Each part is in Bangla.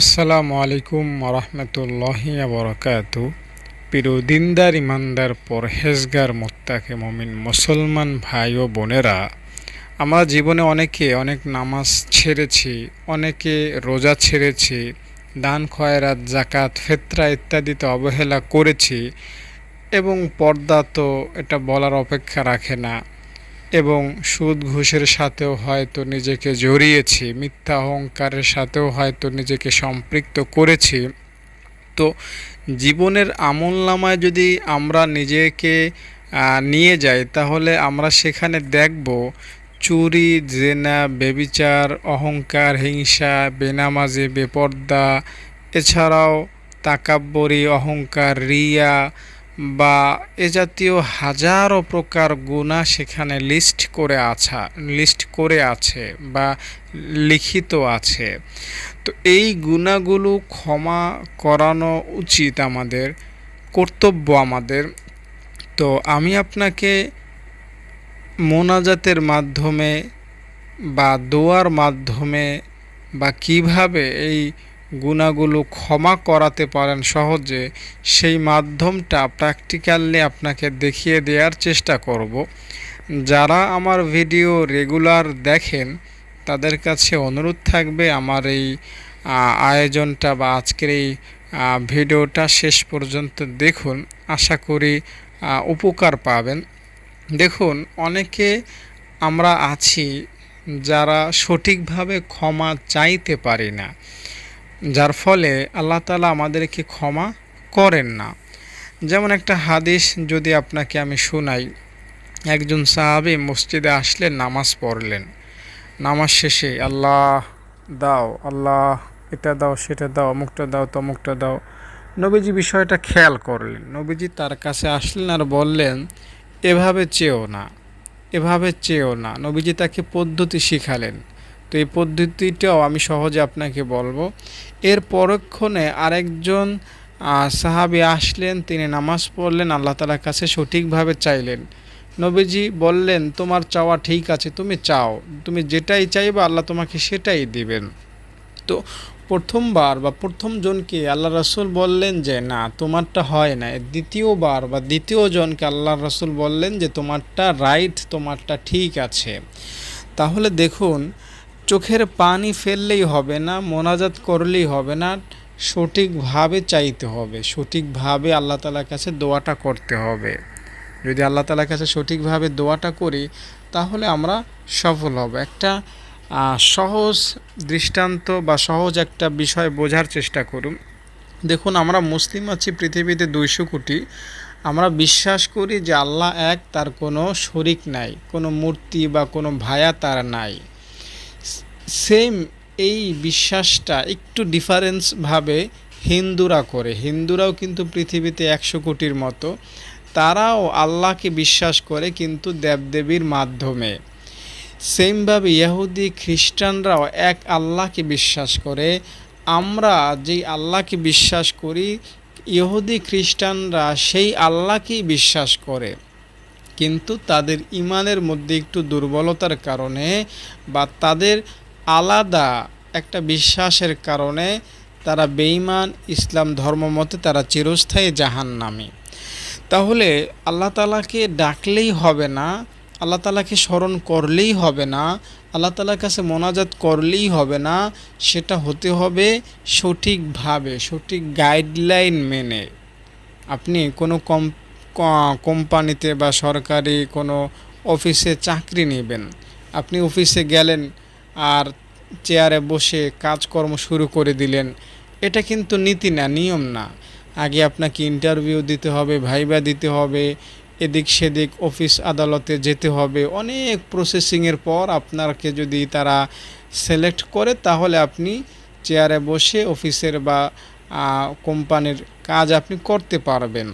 আসসালামু আলাইকুম রহমতুল্লাহি বরকাত প্রিয় দিনদার ইমানদার, পরহেজগার, মোত্তাকে মমিন, মুসলমান ভাই ও বোনেরা, আমরা জীবনে অনেকে অনেক নামাজ ছেড়েছি, অনেকে রোজা ছেড়েছি, দান, খয়রাত জাকাত ফেতরা ইত্যাদিতে অবহেলা করেছি এবং পর্দা তো এটা বলার অপেক্ষা রাখে না। এবং সুদ ঘুষের সাথেও হয়তো নিজেকে জড়িয়েছি, মিথ্যা অহংকারের সাথেও হয়তো নিজেকে সম্পৃক্ত করেছি। তো জীবনের আমল নামায় যদি আমরা নিজেকে নিয়ে যাই, তাহলে আমরা সেখানে দেখব চুরি, জেনা, বেবিচার, অহংকার, হিংসা, বেনামাজি, বেপর্দা, এছাড়াও তাকাব্বরি, অহংকার, রিয়া বা এ জাতীয় হাজারো প্রকার গুণা সেখানে লিস্ট করে আছা লিস্ট করে আছে বা লিখিত আছে। তো এই গুণাগুলো ক্ষমা করানো উচিত আমাদের, কর্তব্য আমাদের। তো আমি আপনাকে মোনাজাতের মাধ্যমে বা দোয়ার মাধ্যমে বা কীভাবে এই গুণাগুলো ক্ষমা করাতে পারেন সহজে, সেই মাধ্যমটা প্র্যাকটিক্যালি আপনাকে দেখিয়ে দেওয়ার চেষ্টা করব। যারা আমার ভিডিও রেগুলার দেখেন, তাদের কাছে অনুরোধ থাকবে আমার এই আয়োজনটা বা আজকের এই ভিডিওটা শেষ পর্যন্ত দেখুন। আশা করি উপকার পাবেন। দেখুন, অনেকে আমরা আছি যারা সঠিকভাবে ক্ষমা চাইতে পারি না। যার ফলে আল্লাহ তালা আমাদেরকে ক্ষমা করেন না। যেমন একটা হাদিস যদি আপনাকে আমি শোনাই। একজন সাহাবি মসজিদে আসলেন, নামাজ পড়লেন। নামাজ শেষে আল্লাহ দাও, আল্লাহ এটা দাও, সেটা দাও, অমুকটা দাও, তমুকটা দাও। নবীজি বিষয়টা খেয়াল করলেন। নবীজি তার কাছে আসলেন আর বললেন, এভাবে চেয়েও না, এভাবে চেয়েও না। নবীজি তাকে পদ্ধতি শিখালেন। তো এই পদ্ধতিটাও আমি সহজে আপনাকে বলব। এর পরক্ষণে আরেকজন সাহাবি আসলেন, তিনি নামাজ পড়লেন, আল্লাহ তালার কাছে সঠিকভাবে চাইলেন। নবীজি বললেন, তোমার চাওয়া ঠিক আছে, তুমি চাও। তুমি যেটাই চাইবে, আল্লাহ তোমাকে সেটাই দিবেন। তো প্রথমবার বা প্রথম জনকে আল্লাহ রসুল বললেন যে, না, তোমারটা হয় না। দ্বিতীয়বার বা দ্বিতীয় জনকে আল্লাহ রসুল বললেন যে, তোমারটা রাইট তোমারটা ঠিক আছে। তাহলে দেখুন চোখের পানি ফেললেই হবে না, মোনাজাত করলেই হবে না, সঠিকভাবে চাইতে হবে। সঠিকভাবে আল্লাহ তালার কাছে দোয়াটা করতে হবে। যদি আল্লাহ তালার কাছে সঠিকভাবে দোয়াটা করি, তাহলে আমরা সফল হব। একটা সহজ দৃষ্টান্ত বা সহজ একটা বিষয় বোঝার চেষ্টা করুন। দেখুন, আমরা মুসলিম আছি, পৃথিবীতে দুইশো কোটি। আমরা বিশ্বাস করি যে আল্লাহ এক, তার কোনো শরিক নাই, কোনো মূর্তি বা কোনো ভায়া তার নাই। সেম এই বিশ্বাসটা একটু ডিফারেন্সভাবে হিন্দুরা করে। হিন্দুরাও কিন্তু পৃথিবীতে একশো কোটির মতো। তারাও আল্লাহকে বিশ্বাস করে কিন্তু দেবদেবীর মাধ্যমে। সেমভাবে ইহুদি, খ্রিস্টানরাও এক আল্লাহকে বিশ্বাস করে। আমরা যেই আল্লাহকে বিশ্বাস করি, ইহুদি, খ্রিস্টানরা সেই আল্লাহকেই বিশ্বাস করে। কিন্তু তাদের ইমানের মধ্যে একটু দুর্বলতার কারণে বা তাদের আলাদা একটা বিশ্বাসের কারণে তারা বেঈমান ইসলাম ধর্ম মতে তারা চিরস্থায়ী জাহান নামে তাহলে আল্লাহ তালাকে ডাকলেই হবে না, আল্লাহ তালাকে স্মরণ করলেই হবে না, আল্লাহ তালার কাছে মোনাজাত করলেই হবে না, সেটা হতে হবে সঠিকভাবে, সঠিক গাইডলাইন মেনে। আপনি কোনো কম কোম্পানিতে বা সরকারি কোনো অফিসে চাকরি নেবেন, আপনি অফিসে গেলেন আর চেয়ারে বসে কাজকর্ম শুরু করে দিলেন। এটা কিন্তু নীতি না, নিয়ম না। আগে আপনাকে ইন্টারভিউ দিতে হবে ভাইবা দিতে হবে, এদিক সেদিক অফিস আদালতে যেতে হবে। অনেক প্রসেসিংয়ের পর আপনাকে যদি তারা সিলেক্ট করে, তাহলে আপনি চেয়ারে বসে অফিসের বা কোম্পানির কাজ আপনি করতে পারবেন।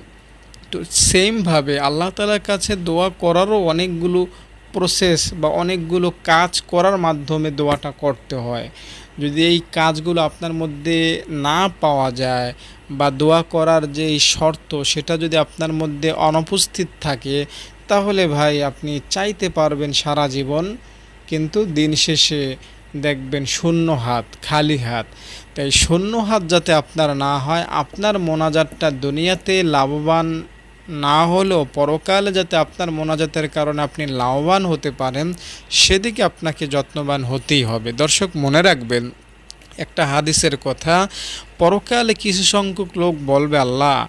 তো সেমভাবে আল্লাহ তালার কাছে দোয়া করারও অনেকগুলো প্রসেস বা অনেকগুলো কাজ করার মাধ্যমে দোয়াটা করতে হয়। যদি এই কাজগুলো আপনার মধ্যে না পাওয়া যায় বা দোয়া করার যে শর্ত সেটা যদি আপনার মধ্যে অনুপস্থিত থাকে, তাহলে ভাই আপনি চাইতে পারবেন সারা জীবন, কিন্তু দিন শেষে দেখবেন শূন্য হাত, খালি হাত। তাই শূন্য হাত যাতে আপনার না হয়, আপনার মোনাজাতটা দুনিয়াতে লাভবান না হলেও পরকালে যাতে আপনার মোনাজাতের কারণে আপনি লাভবান হতে পারেন, সেদিকে আপনাকে যত্নবান হতেই হবে। দর্শক, মনে রাখবেন, একটা হাদিসের কথা, পরকালে কিছু সংখ্যক লোক বলবে, আল্লাহ,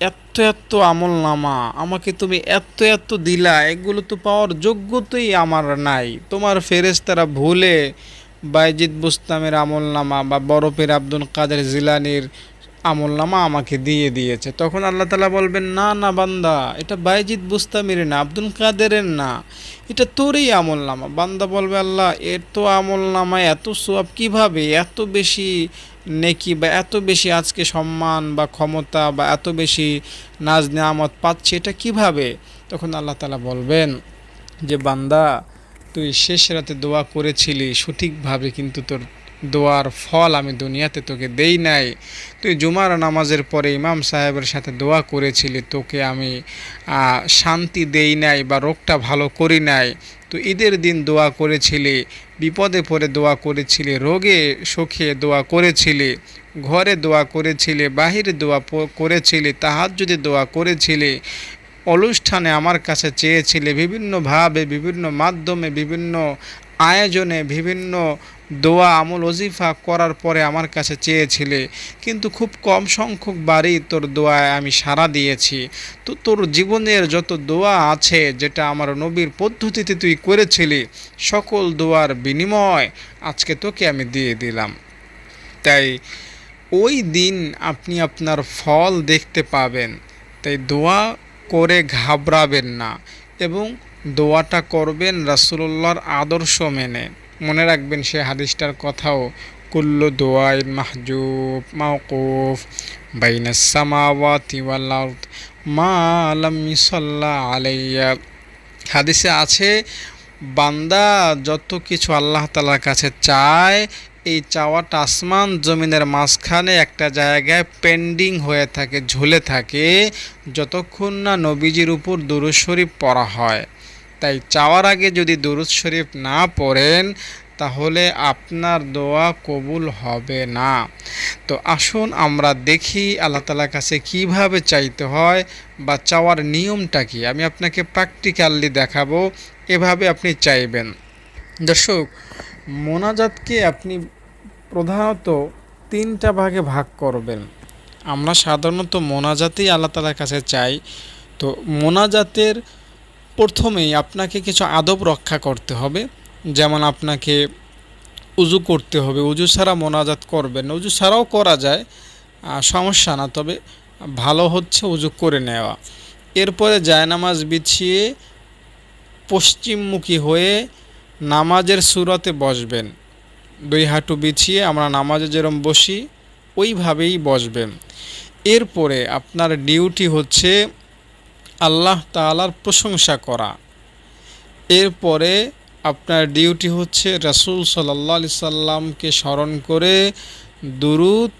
এত এত আমল নামা, আমাকে তুমি এত এত দিলা, এগুলো তো পাওয়ার যোগ্যতই আমার নাই। তোমার ফেরেশতারা ভুলে বাইজিদ বুস্তামের আমল নামা বা বরফের আব্দুল কাদের জিলানির আমল নামা আমাকে দিয়ে দিয়েছে। তখন আল্লাহ তালা বলবেন, না না, বান্দা, এটা বাইজিদ বুস্তামির না, আব্দুল কাদেরের না, এটা তোরই আমল নামা। বান্দা বলবে, আল্লাহ এত আমল নামায় এত সোয়াব কীভাবে? এত বেশি নেকি বা এত বেশি আজকে সম্মান বা ক্ষমতা বা এত বেশি নাজ নেয়ামত পাচ্ছি, এটা কীভাবে? তখন আল্লাহ তালা বলবেন যে, বান্দা, তুই শেষ রাতে দোয়া করেছিলি, সঠিকভাবে কিন্তু তোর দোয়ার ফল আমি দুনিয়াতে তোকে দেই নাই। তুই জুমার নামাজের পরে ইমাম সাহেবের সাথে দোয়া করেছিলি, তোকে আমি শান্তি দেই নাই বা রোগটা ভালো করি নাই। তো ঈদের দিন দোয়া করেছিলি, বিপদে পড়ে দোয়া করেছিলি, রোগে সুখে দোয়া করেছিলি, ঘরে দোয়া করেছিলি, বাহিরে দোয়া করেছিলি তাহার যদি দোয়া করেছিলি, অনুষ্ঠানে আমার কাছে চেয়েছিলে, বিভিন্নভাবে, বিভিন্ন মাধ্যমে, বিভিন্ন আয়োজনে, বিভিন্ন দোয়া, আমল, ওজিফা করার পরে আমার কাছে চেয়েছিলে, কিন্তু খুব কম সংখ্যক বারই তোর দোয়ায় আমি সাড়া দিয়েছি। তো তোর জীবনের যত দোয়া আছে, যেটা আমার নবীর পদ্ধতিতে তুই করেছিলি, সকল দোয়ার বিনিময় আজকে তোকে আমি দিয়ে দিলাম। তাই ওই দিন আপনি আপনার ফল দেখতে পাবেন। তাই দোয়া করে ঘাবড়াবেন না এবং দোয়াটা করবেন রাসূলুল্লাহর আদর্শ মেনে। মনে রাখবেন সে হাদিসটার কথাও, কুল্লু দোয়াই মাহজুব মাওকুফ বাইনাস সামাওয়াতি ওয়াল আরদ মা লাম ইসাল্লা আলাইয়া। হাদিসে আছে, বান্দা যত কিছু আল্লাহ তালার কাছে চায়, এই চাওয়াটা আসমান জমিনের মাঝখানে একটা জায়গায় পেন্ডিং হয়ে থাকে, ঝুলে থাকে, যতক্ষণ না নবীজির উপর দুরুদ শরীফ পড়া হয়। তাই চাওয়ার আগে যদি দুরুদ শরীফ না পড়েন, তাহলে আপনার দোয়া কবুল হবে না। তো আসুন আমরা দেখি আল্লাহ তালার কাছে কীভাবে চাইতে হয় বা চাওয়ার নিয়মটা কি। আমি আপনাকে প্র্যাকটিক্যালি দেখাবো, এভাবে আপনি চাইবেন। দর্শক, মোনাজাতকে আপনি প্রধানত তিনটা ভাগে ভাগ করবেন। আমরা সাধারণত মোনাজাতেই আল্লাহ তালার কাছে চাই। তো মোনাজাতের প্রথমেই আপনাকে কিছু আদব রক্ষা করতে হবে। যেমন আপনাকে উজু করতে হবে। উজু ছাড়া মোনাজাত করবেন উজু ছাড়াও করা যায় সমস্যা না। তবে ভালো হচ্ছে উজু করে নেওয়া। এরপরে জায়নামাজ বিছিয়ে পশ্চিমমুখী হয়ে নামাজের সুরতে বসবেন। দুই হাঁটু বিছিয়ে আমরা নামাজে যেরম বসি, ওইভাবেই বসবেন। এরপরে আপনার ডিউটি হচ্ছে আল্লাহ তাআলার প্রশংসা করা। এরপরে আপনার ডিউটি হচ্ছে রাসূল সাল্লাহ আলি সাল্লামকে স্মরণ করে দুরুদ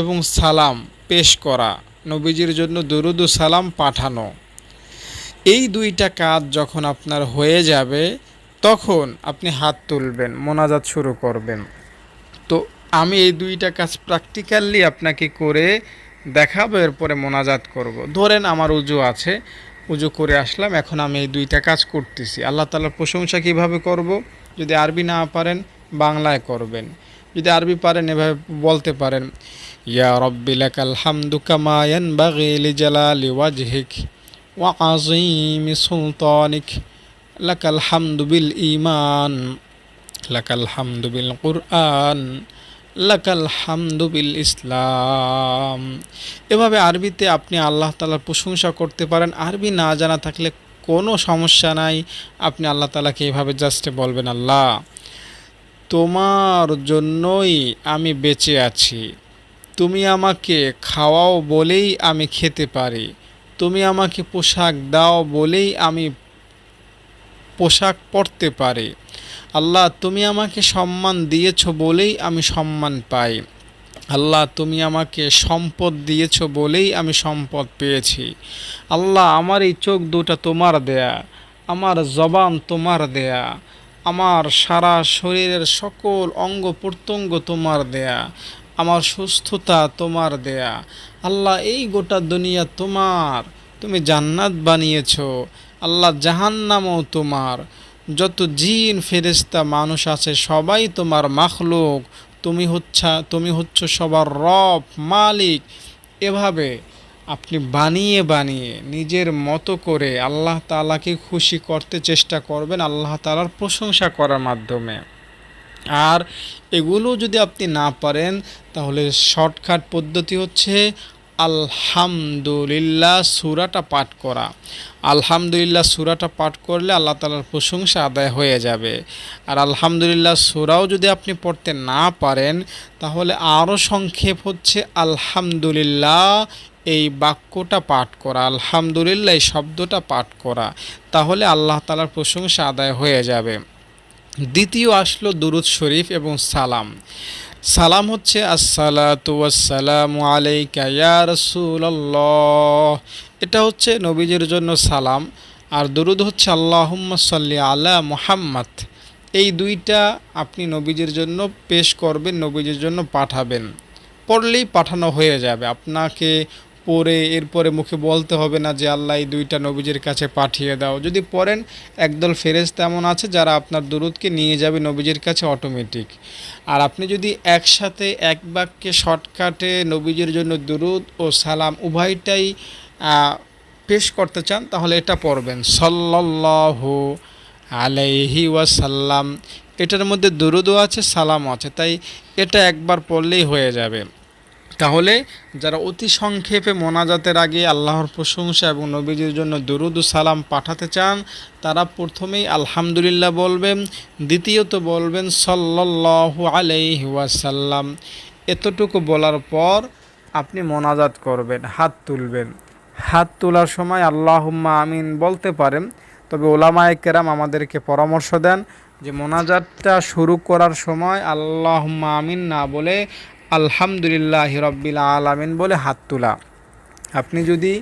এবং সালাম পেশ করা, নবীজির জন্য দুরুদ ও সালাম পাঠানো। এই দুইটা কাজ যখন আপনার হয়ে যাবে, তখন আপনি হাত তুলবেন, মোনাজাত শুরু করবেন। তো আমি এই দুইটা কাজ প্র্যাকটিক্যালি আপনাকে করে দেখাবো, এরপরে মোনাজাত করব। ধরেন আমার উজু আছে, উজু করে আসলাম, এখন আমি এই দুইটা কাজ করতেছি। আল্লাহ তালার প্রশংসা কীভাবে করব? যদি আরবি না পারেন, বাংলায় করবেন। যদি আরবি পারেন, এভাবে বলতে পারেন, ইয়া রব্বিলাকাল হামদু কামায়ান বাগিলি জালালি ওয়াজহিক ওয়া আজিমি সুলতানিক লাকাল হামদু বিল ইমান লাকাল হামদু বিল কুরআন। লাকাল হামদু বিল ইসলাম। এভাবে আরবিতে আপনি আল্লাহ তালার প্রশংসা করতে পারেন। আরবি না জানা থাকলে কোনো সমস্যা নাই। আপনি আল্লাহ তালাকে এভাবে জাস্ট বলবেন, আল্লাহ, তোমার জন্যই আমি বেঁচে আছি। তুমি আমাকে খাওয়াও বলেই আমি খেতে পারি। তুমি আমাকে পোশাক দাও বলেই আমি পোশাক পরতে পারি। আল্লাহ, তুমি আমাকে সম্মান দিয়েছ বলেই আমি সম্মান পাই। আল্লাহ, তুমি আমাকে সম্পদ দিয়েছ বলেই আমি সম্পদ পেয়েছি। আল্লাহ, আমার এই চোখ দুটা তোমার দেয়া, আমার জবান তোমার দেয়া, আমার সারা শরীরের সকল অঙ্গ প্রত্যঙ্গ তোমার দেয়া, আমার সুস্থতা তোমার দেয়া। আল্লাহ, এই গোটা দুনিয়া তোমার, তুমি জান্নাত বানিয়েছ, আল্লাহ জাহান্নামও তোমার। যত জিন ফেরেস্তা মানুষ আছে, সবাই তোমার মাখলুক। তুমি হচ্ছা, তুমি হচ্ছ সবার রব, মালিক। এভাবে আপনি বানিয়ে বানিয়ে নিজের মতো করে আল্লাহ তালাকে খুশি করতে চেষ্টা করবেন আল্লাহ তালার প্রশংসা করার মাধ্যমে। আর এগুলো যদি আপনি না পারেন, তাহলে শর্টকাট পদ্ধতি হচ্ছে আলহামদুলিল্লাহ সুরাটা পাঠ করা। আলহামদুলিল্লাহ সুরাটা পাঠ করলে আল্লাহ তালার প্রশংসা আদায় হয়ে যাবে। আর আলহামদুলিল্লাহ সুরাও যদি আপনি পড়তে না পারেন, তাহলে আরও সংক্ষেপ হচ্ছে আলহামদুলিল্লাহ এই বাক্যটা পাঠ করা, আলহামদুলিল্লাহ এই শব্দটা পাঠ করা। তাহলে আল্লাহ তালার প্রশংসা আদায় হয়ে যাবে। দ্বিতীয় আসলো দুরুদ শরীফ এবং সালাম। সালাম হচ্ছে আসসালাতু ওয়াসসালামু আলাইকা ইয়া রসুল্লাহ এটা হচ্ছে নবীজির জন্য সালাম। আর দরুদ হচ্ছে আল্লাহ সাল্লি আলা মুহাম্মদ। এই দুইটা আপনি নবীজির জন্য পেশ করবেন, নবীজির জন্য পাঠাবেন। পড়লেই পাঠানো হয়ে যাবে। আপনাকে পরে এরপরে মুখে বলতে হবে না যে আল্লাহ এই দুইটা নবীজির কাছে পাঠিয়ে দাও। যদি পড়েন, একদল ফেরেজ তেমন আছে যারা আপনার দুরুদকে নিয়ে যাবে নবীজির কাছে অটোমেটিক আর আপনি যদি একসাথে এক বাক্যে শর্টকাটে নবীজির জন্য দুরুদ ও সালাম উভয়টাই পেশ করতে চান, তাহলে এটা পড়বেন। সল্লাহু আলাইহি ওয়াসাল্লাম। এটার মধ্যে দুরুদও আছে, সালামও আছে। তাই এটা একবার পড়লেই হয়ে যাবে। তাহলে যারা অতি সংক্ষেপে মোনাজাতের আগে আল্লাহর প্রশংসা এবং নবীজির জন্য দুরুদ সালাম পাঠাতে চান, তারা প্রথমেই আলহামদুলিল্লাহ বলবেন, দ্বিতীয়ত বলবেন সল্লাহু আলাইহি ওয়াসাল্লাম। এতটুকু বলার পর আপনি মোনাজাত করবেন, হাত তুলবেন। হাত তোলার সময় আল্লাহুম্মা আমিন বলতে পারেন, তবে ওলামায় কেরাম আমাদেরকে পরামর্শ দেন যে মোনাজাতটা শুরু করার সময় আল্লাহুম্মা আমিন না বলে আলহামদুলিল্লাহ রব্বিল আলামিন বলে হাত তোলা। আপনি যদি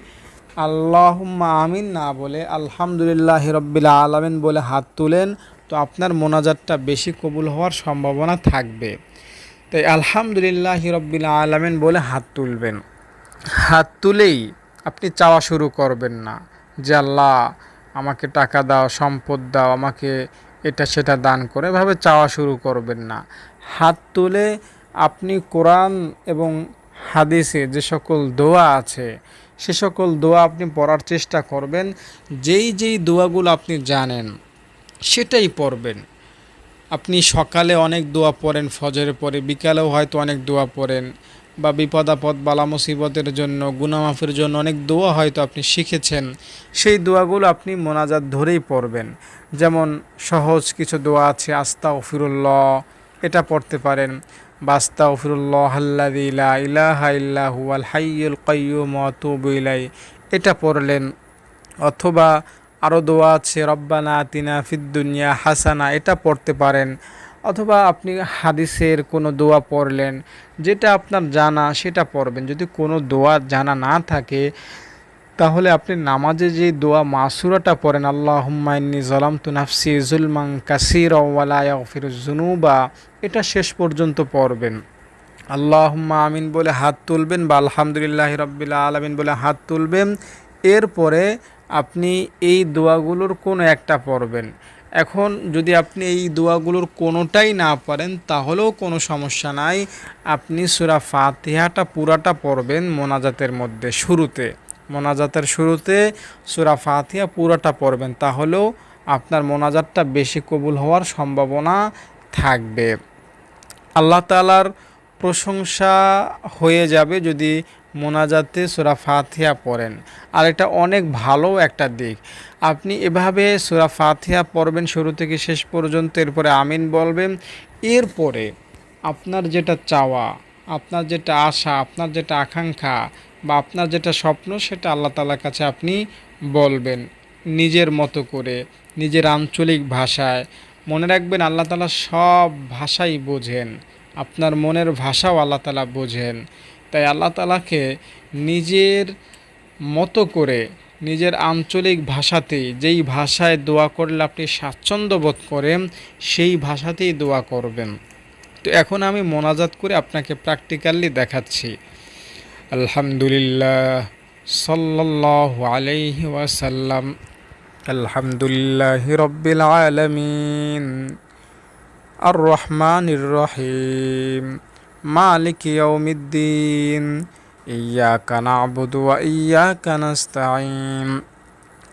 আল্লাহুম্মা আমিন না বলে আলহামদুলিল্লাহ রব্বিল আলামিন বলে হাত তুলেন, তো আপনার মোনাজাতটা বেশি কবুল হওয়ার সম্ভাবনা থাকবে। তাই আলহামদুলিল্লাহ রব্বিল আলামিন বলে হাত তুলবেন। হাত তুলেই আপনি চাওয়া শুরু করবেন না যে, আল্লাহ, আমাকে টাকা দাও, সম্পদ দাও, আমাকে এটা সেটা দান করে। এভাবে চাওয়া শুরু করবেন না। হাত তুলে আপনি কোরআন এবং হাদিসে যে সকল দোয়া আছে, সে সকল দোয়া আপনি পড়ার চেষ্টা করবেন। যেই যেই দোয়াগুলো আপনি জানেন, সেটাই পড়বেন। আপনি সকালে অনেক দোয়া পড়েন, ফজরের পরে, বিকালেও হয়তো অনেক দোয়া পড়েন বা বিপদাপদ, বালা মুসিবতের জন্য গুনামাফের জন্য অনেক দোয়া হয়তো আপনি শিখেছেন। সেই দোয়াগুলো আপনি মোনাজাত ধরেই পড়বেন। যেমন সহজ কিছু দোয়া আছে আস্তা ওফিরুল্লাহ এটা পড়তে পারেন। বাস্তা ওফিরুল্লাহ আল্লাদিলা ইলাহা ইল্লাহু আল হাইয়ুল কাইয়ুম ওয়াতুবু ইলাই এটা পড়লেন, অথবা আরও দোয়া আছে, রব্বানা তিনা ফিদ্দুনিয়া হাসানা এটা পড়তে পারেন। অথবা আপনি হাদিসের কোনো দোয়া পড়লেন, যেটা আপনার জানা, সেটা পড়বেন। যদি কোনো দোয়া জানা না থাকে তাহলে আপনি নামাজে যে দোয়া মাসুরাটা পড়েন আল্লাহ হুম্মাইনি জলাম তু নাফসি জুলমাং কাসির জুনুবা এটা শেষ পর্যন্ত পড়বেন। আল্লাহ আমিন বলে হাত তুলবেন বা আলহামদুলিল্লাহ রব্বিল্লা আলমিন বলে হাত তুলবেন। এরপরে আপনি এই দোয়াগুলোর কোনো একটা পড়বেন। এখন যদি আপনি এই দোয়াগুলোর কোনোটাই না পারেন তাহলেও কোনো সমস্যা নাই। আপনি সুরা ফাতিহাটা পুরাটা পড়বেন মোনাজাতের মধ্যে শুরুতে। মোনাজাতের শুরুতে সুরা ফাতিহা পুরোটা পড়বেন, তাহলেও আপনার মোনাজাতটা বেশি কবুল হওয়ার সম্ভাবনা থাকবে। আল্লাহ তালার প্রশংসা হয়ে যাবে যদি মোনাজাতে সুরা ফাতিহা পড়েন। আর এটা অনেক ভালো একটা দিক। আপনি এভাবে সুরা ফাতিহা পড়বেন শুরু থেকে শেষ পর্যন্ত, এরপরে আমিন বলবেন। এরপরে আপনার যেটা চাওয়া, আপনার যেটা আশা, আপনার যেটা আকাঙ্ক্ষা বা আপনার যেটা স্বপ্ন, সেটা আল্লাহ তালার কাছে আপনি বলবেন নিজের মতো করে, নিজের আঞ্চলিক ভাষায়। মনে রাখবেন আল্লাহ তালা সব ভাষাই বোঝেন, আপনার মনের ভাষাও আল্লাহ তালা বোঝেন। তাই আল্লাহ তালাকে নিজের মতো করে, নিজের আঞ্চলিক ভাষাতেই, যেই ভাষায় দোয়া করলে আপনি স্বাচ্ছন্দ্য বোধ করেন, সেই ভাষাতেই দোয়া করবেন। তো এখন আমি মোনাজাত করে আপনাকে প্র্যাকটিক্যালি দেখাচ্ছি। আলহামদুলিল্লাহ সাল্লাহ আলাইহি ওয়াসাল্লাম আলহামদুলিল্লাহ রব্বিল আলমিন আর রহমানির রহিম মালিক ইয়াউমিদ্দিন إياك نعبد وإياك نستعين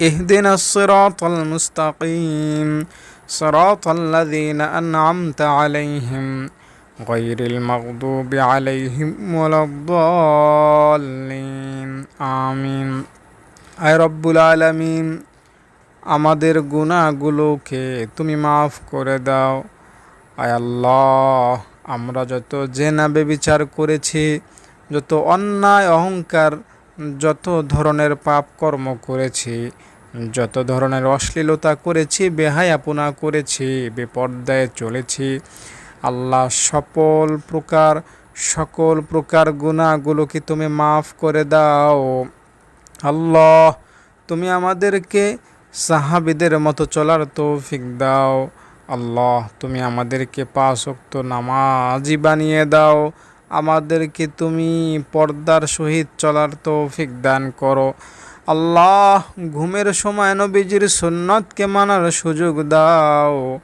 اهدنا الصراط المستقيم صراط الذين أنعمت عليهم غير المغضوب عليهم ولا الضالين آمين আয় রব্বুল আলমিন আমাদের গুণাগুলোকে তুমি মাফ করে দাও আয় আল্লাহ আমরা যত জেনা বেবিচার করেছি যত অন্যায় অহংকার যত ধরনের পাপ কর্ম করেছি যত ধরনের অশ্লীলতা করেছি বেহায়াপনা করেছি বেপর্দায় চলেছি আল্লাহ সকল প্রকার সকল প্রকার গুণাগুলোকে তুমি মাফ করে দাও। আল্লাহ, তুমি আমাদেরকে সাহাবিদের মতো চলার তৌফিক দাও। আল্লাহ, তুমি আমাদেরকে পাঁচক্ত নামাজি বানিয়ে দাও। আমাদেরকে তুমি পর্দার সহিত চলার তৌফিক দান করো। আল্লাহ, ঘুমের সময় নবীজির সুন্নতকে মানার সুযোগ দাও।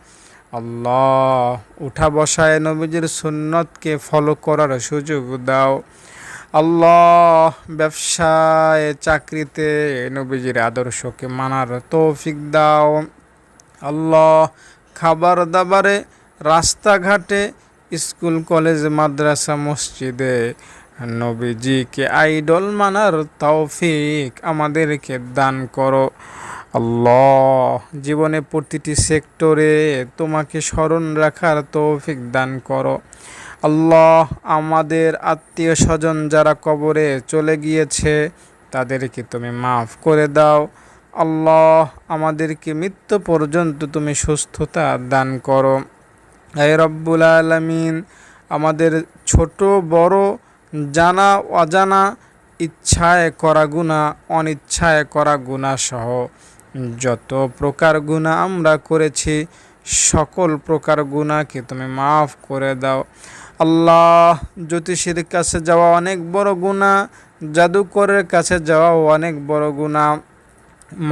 আল্লাহ, উঠা বসায় নবীজির সুন্নতকে ফলো করার সুযোগ দাও। আল্লাহ, ব্যবসায়, চাকরিতে নবীজির আদর্শকে মানার তৌফিক দাও। আল্লাহ খাবার দাবারে রাস্তাঘাটে, স্কুল, কলেজ, মাদ্রাসা, মসজিদে নবীজিকে আইডল মানার তৌফিক আমাদেরকে দান করো। আল্লাহ। জীবনে প্রতিটি সেক্টরে তোমাকে স্মরণ রাখার তৌফিক দান করো। আল্লাহ আমাদের আত্মীয় স্বজন যারা কবরে চলে গিয়েছে, তাদেরকে তুমি মাফ করে দাও। আল্লাহ আমাদেরকে মৃত্যু পর্যন্ত তুমি সুস্থতা দান করো। এই রব্বুল আলমিন, আমাদের ছোট, বড়, জানা, অজানা, ইচ্ছায় করা গুণা অনিচ্ছায় করা গুণা সহ যত প্রকার গুণা আমরা করেছি, সকল প্রকার গুণাকে তুমি মাফ করে দাও। আল্লাহ, জ্যোতিষীর কাছে যাওয়া অনেক বড় গুণা জাদুকরের কাছে যাওয়া অনেক বড় গুণা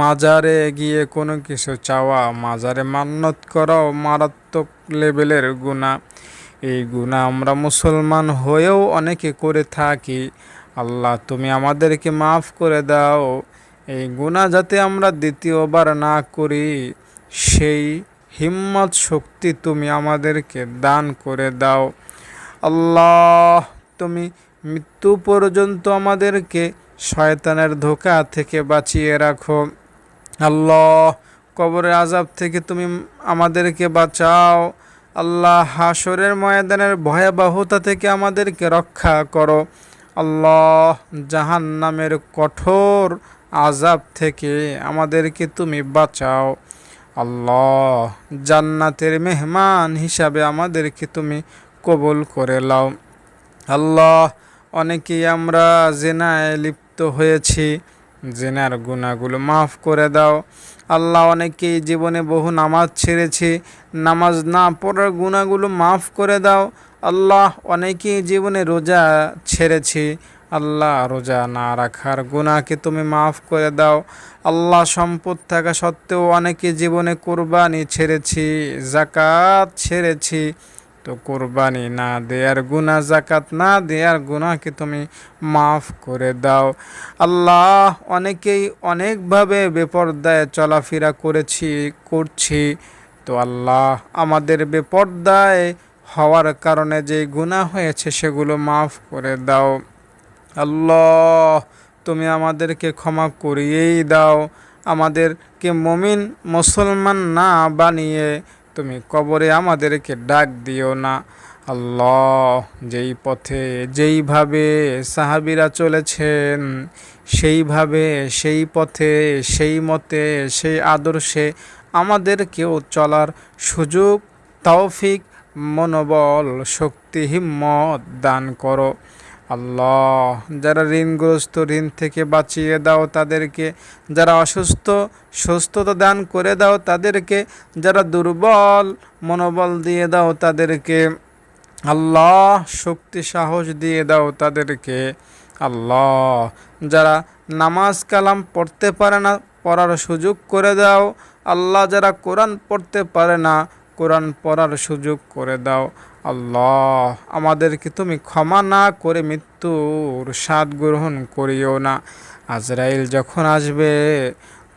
মাজারে গিয়ে কোনো কিছু চাওয়া, মাজারে মান্নত করাও মারাত্মক লেভেলের গুণা এই গুণা আমরা মুসলমান হয়েও অনেকে করে থাকি। আল্লাহ, তুমি আমাদেরকে মাফ করে দাও। এই গুণা যাতে আমরা দ্বিতীয়বার না করি, সেই হিম্মত শক্তি তুমি আমাদেরকে দান করে দাও। আল্লাহ, তুমি মৃত্যু পর্যন্ত আমাদেরকে শয়তানের ধোকা থেকে বাঁচিয়ে রাখো। আল্লাহ, কবরের আজাব থেকে তুমি আমাদেরকে বাঁচাও। আল্লাহ হাসরের ময়দানের ভয়াবহতা থেকে আমাদেরকে রক্ষা করো। আল্লাহ জাহান নামের কঠোর আজাব থেকে আমাদেরকে তুমি বাঁচাও। আল্লাহ, জান্নাতের মেহমান হিসাবে আমাদেরকে তুমি কবুল করে লাও আল্লাহ, অনেকেই আমরা জেনায় লিপ্ত হয়েছি। জেনার গুণাগুলো মাফ করে দাও। আল্লাহ, অনেকেই জীবনে বহু নামাজ ছেড়েছি। নামাজ না পড়ার গুণাগুলো মাফ করে দাও। আল্লাহ, অনেকেই জীবনে রোজা ছেড়েছি। আল্লাহ রোজা না রাখার গুণাকে তুমি মাফ করে দাও। আল্লাহ সম্পদ থাকা সত্ত্বেও অনেকে জীবনে কোরবানি ছেড়েছি জাকাত ছেড়েছি। তো কোরবানি না দেয়ার গুণা জাকাত না দেয়ার গুণাকে তুমি মাফ করে দাও। আল্লাহ অনেকেই অনেকভাবে বেপর্দায় চলাফেরা করেছি, করছি। তো আল্লাহ আমাদের বেপর্দায় হওয়ার কারণে যে গুণা হয়েছে সেগুলো মাফ করে দাও। আল্লাহ, তুমি আমাদেরকে ক্ষমা করিয়েই দাও। আমাদেরকে মমিন মুসলমান না বানিয়ে তুমি কবরে আমাদেরকে ডাক দিও না। আল্লাহ, যেই পথে যেইভাবে সাহাবিরা চলেছেন, সেইভাবে, সেই পথে, সেই মতে, সেই আদর্শে আমাদেরকেও চলার সুযোগ, তৌফিক, মনোবল, শক্তি, হিম্মত দান করো। আল্লাহ, যারা ঋণগ্রস্ত, ঋণ থেকে বাঁচিয়ে দাও তাদেরকে। যারা অসুস্থ, সুস্থতা দান করে দাও তাদেরকে। যারা দুর্বল, মনোবল দিয়ে দাও তাদেরকে। আল্লাহ, শক্তি, সাহস দিয়ে দাও তাদেরকে। আল্লাহ, যারা নামাজ কালাম পড়তে পারে না, পড়ার সুযোগ করে দাও। আল্লাহ, যারা কোরআন পড়তে পারে না, কোরআন পড়ার সুযোগ করে দাও। আল্লাহ, আমাদেরকে তুমি ক্ষমা না করে মৃত্যুর স্বাদ গ্রহণ করিও না। আজরাইল যখন আসবে,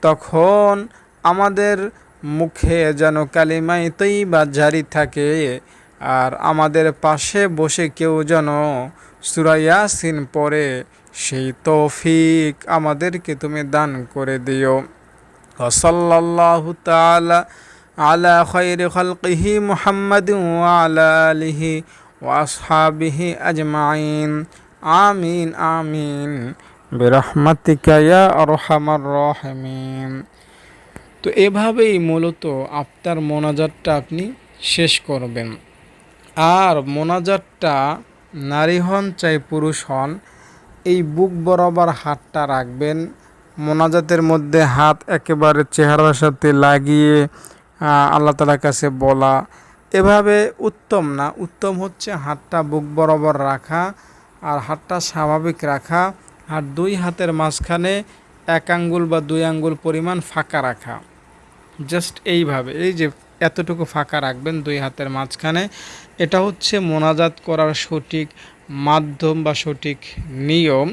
তখন আমাদের মুখে যেন কালিমাই তৈবা জারি থাকে, আর আমাদের পাশে বসে কেউ যেন সুরাইয়াসিন পরে সেই তৌফিক আমাদেরকে তুমি দান করে দিও। ওসল্লাল্লাহু তাআলা আলা খৈরি খলকিহি মুহাম্মদ ওয়ালা আলিহি ওয়াসহাবিহি আজমাইন। আমিন আমিন। বিরহমাতিকা ইয়া আরহামার রাহিমিন। তো এভাবেই মূলত আপনার মোনাজাতটা আপনি শেষ করবেন। আর মোনাজাতটা নারী হন চাই পুরুষ হন, এই বুক বরাবর হাতটা রাখবেন। মোনাজাতের মধ্যে হাত একেবারে চেহারার সাথে লাগিয়ে আল্লাহ তালার কাছে বলা। এভাবে উত্তম না, উত্তম হচ্ছে হাতটা বুক বরাবর রাখা আর হাতটা স্বাভাবিক রাখা আর দুই হাতের মাঝখানে এক আঙ্গুল বা দুই আঙ্গুল পরিমাণ ফাঁকা রাখা। জাস্ট এইভাবে, এই যে এতটুকু ফাঁকা রাখবেন দুই হাতের মাঝখানে, এটা হচ্ছে মোনাজাত করার সঠিক মাধ্যম বা সঠিক নিয়ম।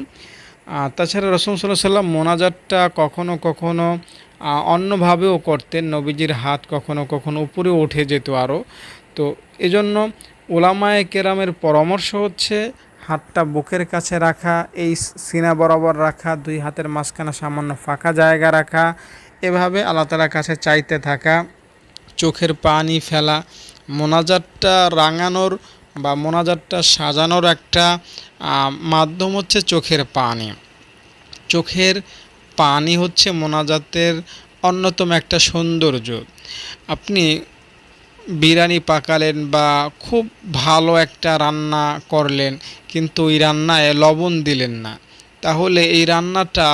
তাছাড়া রসম সাল্লাম মোনাজাতটা কখনো কখনো অন্যভাবেও করতেন। নবীজির হাত কখনো কখনো উপরে উঠে যেত আরও তো এজন্য ওলামায় কেরামের পরামর্শ হচ্ছে হাতটা বুকের কাছে রাখা, এই সিনা বরাবর রাখা, দুই হাতের মাঝখানে সামান্য ফাঁকা জায়গা রাখা, এভাবে আল্লাহ তালার কাছে চাইতে থাকা, চোখের পানি ফেলা, মোনাজাতটা রাঙানোর বা মোনাজাতটা সাজানোর একটা মাধ্যম হচ্ছে চোখের পানি। চোখের পানি হচ্ছে মোনাজাতের অন্যতম একটা সৌন্দর্য। আপনি বিরিয়ানি পাকালেন বা খুব ভালো একটা রান্না করলেন, কিন্তু ওই রান্নায় লবণ দিলেন না। তাহলে এই রান্নাটা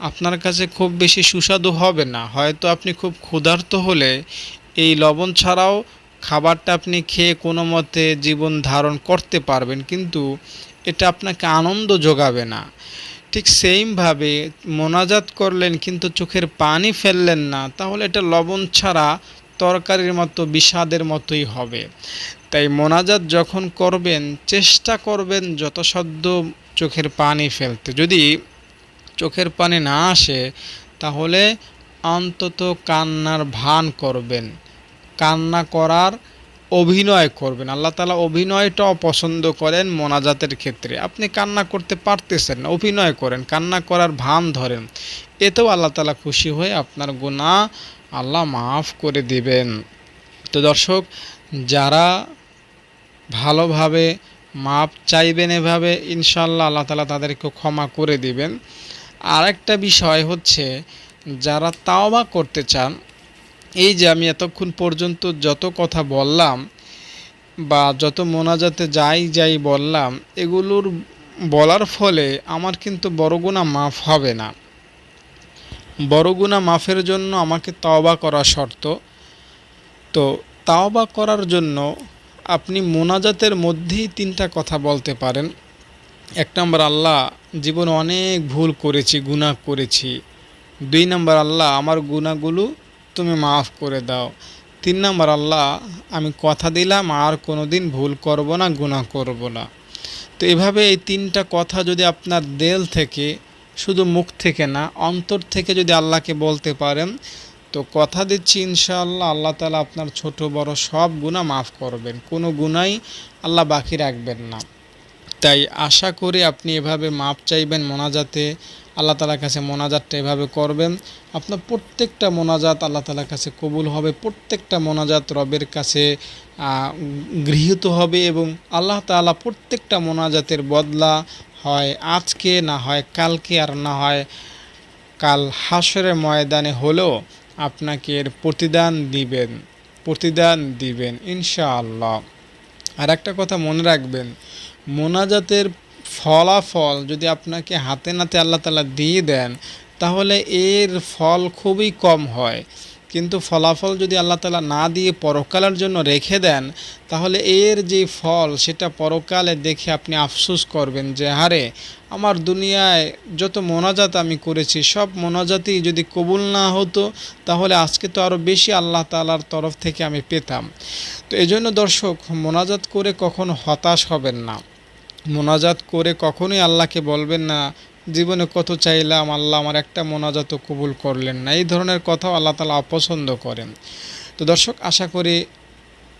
আপনার কাছে খুব বেশি সুস্বাদু হবে না। হয়তো আপনি খুব ক্ষুধার্ত হলে এই লবণ ছাড়াও খাবারটা আপনি খেয়ে কোনো মতে জীবন ধারণ করতে পারবেন, কিন্তু এটা আপনাকে আনন্দ যোগাবে না। ঠিক সেইমভাবে মোনাজাত করলেন কিন্তু চোখের পানি ফেললেন না, তাহলে এটা লবণ ছাড়া তরকারির মতো, বিষাদের মতোই হবে। তাই মোনাজাত যখন করবেন, চেষ্টা করবেন যত সদ্য চোখের পানি ফেলতে। যদি চোখের পানি না আসে, তাহলে অন্তত কান্নার ভান করবেন। কান্না করার অভিনয় করবেন। আল্লাহ তালা অভিনয়টাও পছন্দ করেন মোনাজাতের ক্ষেত্রে। আপনি কান্না করতে পারতেছেন না, অভিনয় করেন, কান্না করার ভান ধরেন। এতেও আল্লাহ তালা খুশি হয়ে আপনার গুণা আল্লাহ মাফ করে দিবেন। তো দর্শক, যারা ভালোভাবে মাপ চাইবেন এভাবে ইনশাল্লাহ আল্লাহ তালা তাদেরকে ক্ষমা করে দিবেন। আরেকটা বিষয় হচ্ছে, যারা তাওবা করতে চান এই যে আমি এতক্ষণ পর্যন্ত যত কথা বললাম বা যত মোনাজাতে যাই যাই বললাম, এগুলোর বলার ফলে আমার কিন্তু বড় গুণা মাফ হবে না। বড় গুণা মাফের জন্য আমাকে তাওবা করা শর্ত। তো তাওবা করার জন্য আপনি মোনাজাতের মধ্যেই তিনটা কথা বলতে পারেন। এক নম্বর, আল্লাহ, জীবনে অনেক ভুল করেছি গুণা করেছি। দুই নম্বর, আল্লাহ, আমার গুণাগুলো তুমি মাফ করে দাও। তিন নম্বর, আল্লাহ, আমি কথা দিলাম, আর কোনো দিন ভুল করব না গুণা করব না। তো এভাবে এই তিনটা কথা যদি আপনার দেল থেকে, শুধু মুখ থেকে না, অন্তর থেকে যদি আল্লাহকে বলতে পারেন, তো কথা দিচ্ছি ইনশাআল্লাহ, আল্লাহ তালা আপনার ছোট বড় সব গুণা মাফ করবেন। কোনো গুণাই আল্লাহ বাকি রাখবেন না। তাই আশা করি আপনি এভাবে মাপ চাইবেন মোনাজাতে। আল্লাহ তালার কাছে মোনাজাতটা এভাবে করবেন। আপনার প্রত্যেকটা মোনাজাত আল্লাহ তালার কাছে কবুল হবে। প্রত্যেকটা মোনাজাত রবের কাছে গৃহীত হবে এবং আল্লাহ তালা প্রত্যেকটা মোনাজাতের বদলা হয় আজকে না হয় কালকে আর না হয় কাল হাসরের ময়দানে হলেও আপনাকে এর প্রতিদান দিবেন প্রতিদান দিবেন ইনশাআল্লাহ। আর একটা কথা মনে রাখবেন মোনাজাতের ফলাফল যদি আপনাকে হাতে নাতে আল্লাহ তালা দিয়ে দেন, তাহলে এর ফল খুবই কম হয়। কিন্তু ফলাফল যদি আল্লাহ তালা না দিয়ে পরকালের জন্য রেখে দেন, তাহলে এর যে ফল সেটা পরকালে দেখে আপনি আফসোস করবেন যে হারে আমার দুনিয়ায় যত মোনাজাত আমি করেছি, সব মোনাজাতই যদি কবুল না হতো, তাহলে আজকে তো আরও বেশি আল্লাহ তালার তরফ থেকে আমি পেতাম। তো এই জন্য দর্শক, মোনাজাত করে কখনো হতাশ হবেন না। মোনাজাত করে কখনোই আল্লাহকে বলবেন না, জীবনে কত চাইলাম, আল্লাহ আমার একটা মোনাজাতও কবুল করলেন না। এই ধরনের কথাও আল্লাহ তালা অপছন্দ করেন। তো দর্শক, আশা করি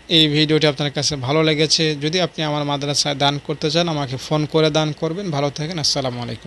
এই ভিডিওটি আপনার কাছে ভালো লেগেছে। যদি আপনি আমার মাদ্রাসায় দান করতে চান, আমাকে ফোন করে দান করবেন। ভালো থাকেন, আসসালামু আলাইকুম।